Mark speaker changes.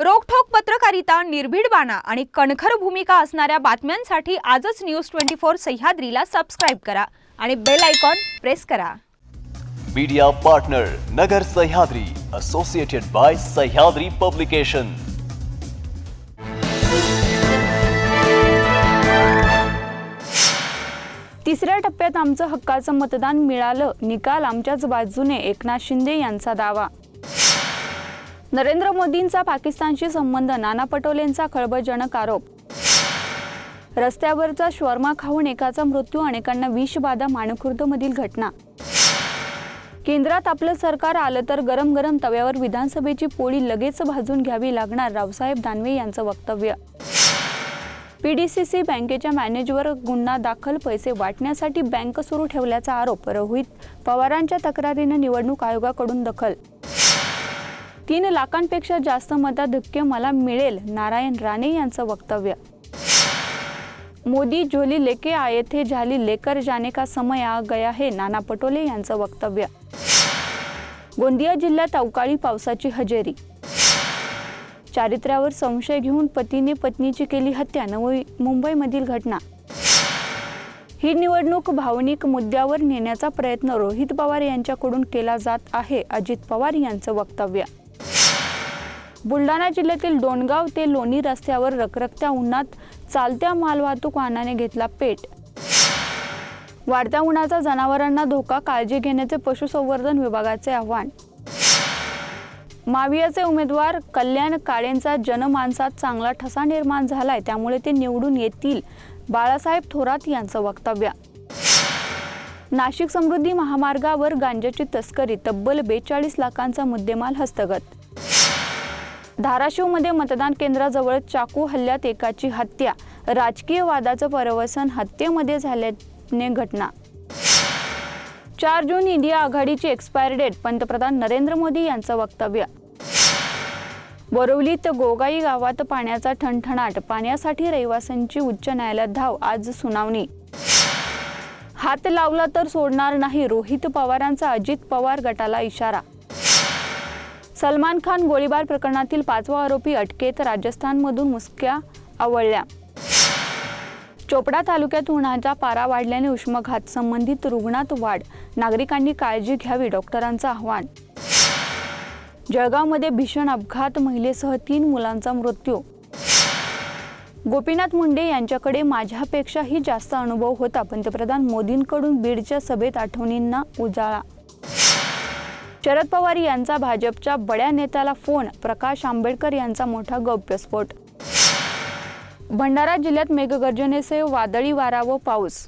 Speaker 1: रोखठोक पत्रकारिता निर्भीड बाणा आणि कणखर भूमिका असणाऱ्या बातम्यांसाठी आजच न्यूज ट्वेंटी फोर सह्याद्रीला सबस्क्राईब करा आणि बेल आयकॉन प्रेस करा.
Speaker 2: Media partner Nagar Sahyadri associated by Sahyadri publication
Speaker 3: तिसऱ्या टप्प्यात आमचं हक्काचं मतदान मिळालं. निकाल आमच्याच बाजूने. एकनाथ शिंदे यांचा दावा. नरेंद्र मोदींचा पाकिस्तानशी संबंध नाना पटोलेंचा खळबळजनक आरोप. रस्त्यावरचा शवर्मा खाऊन एकाचा मृत्यू अनेकांना विषबाधा माणखुर्दमधील घटना. केंद्रात आपलं सरकार आलं तर गरम गरम तव्यावर विधानसभेची पोळी लगेच भाजून घ्यावी लागणार रावसाहेब दानवे यांचं वक्तव्य. पीडीसीसी बँकेच्या मॅनेजवर गुन्हा दाखल पैसे वाटण्यासाठी बँक सुरू ठेवल्याचा आरोप रोहित पवारांच्या तक्रारीनं निवडणूक आयोगाकडून दखल तीन लाखांपेक्षा जास्त मताधिक्य मला मिळेल नारायण राणे यांचं वक्तव्य. मोदी झोली लेके आये थे झाली लेकर जाने का समय आ गया है नाना पटोले यांचं वक्तव्य. गोंदिया जिल्ह्यात अवकाळी पावसाची हजेरी. चारित्र्यावर संशय घेऊन पतीने पत्नीची केली हत्या नवी मुंबईमधील घटना. ही निवडणूक भावनिक मुद्द्यावर नेण्याचा प्रयत्न रोहित पवार यांच्याकडून केला जात आहे अजित पवार यांचं वक्तव्य. बुलढाणा जिल्ह्यातील डोणगाव ते लोणी रस्त्यावर रखरखत्या उन्हात चालत्या मालवाहतूक वाहनाने घेतला पेट. वाढत्या उन्हाचा जनावरांना धोका काळजी घेण्याचे पशुसंवर्धन विभागाचे आव्हान. मावियाचे उमेदवार कल्याण काळेंचा जनमानसात चांगला ठसा निर्माण झालाय त्यामुळे ते निवडून येतील बाळासाहेब थोरात यांचं वक्तव्य. नाशिक समृद्धी महामार्गावर गांजाची तस्करी तब्बल बेचाळीस लाखांचा मुद्देमाल हस्तगत. धाराशिवमध्ये मतदान केंद्राजवळ चाकू हल्ल्यात एकाची हत्या. राजकीय वादाचं परवसन हत्येमध्ये झाल्याने घटना. चार जून इंडिया आघाडीची एक्सपायर डेट पंतप्रधान नरेंद्र मोदी यांचं वक्तव्य. बोरवलीत गोगाई गावात पाण्याचा ठणठणाट पाण्यासाठी रहिवाशांची उच्च न्यायालयात धाव आज सुनावणी. हात लावला तर सोडणार नाही रोहित पवारांचा अजित पवार गटाला इशारा. सलमान खान गोळीबार प्रकरणातील पाचवा आरोपी अटकेत राजस्थानमधून मुसक्या आवळल्या. चोपडा तालुक्यात उन्हाचा पारा वाढल्याने उष्माघात संबंधित रुग्णात वाढ. नागरिकांनी काळजी घ्यावी डॉक्टरांचं आव्हान. जळगावमध्ये भीषण अपघात महिलेसह तीन मुलांचा मृत्यू. गोपीनाथ मुंडे यांच्याकडे माझ्यापेक्षाही जास्त अनुभव होता. पंतप्रधान मोदींकडून बीडच्या सभेत आठवणींना उजाळा. शरद पवार यांचा भाजपच्या बड्या नेत्याला फोन प्रकाश आंबेडकर यांचा मोठा गौप्यस्फोट भंडारा जिल्ह्यात मेघगर्जनेसह वादळी वारा व पाऊस.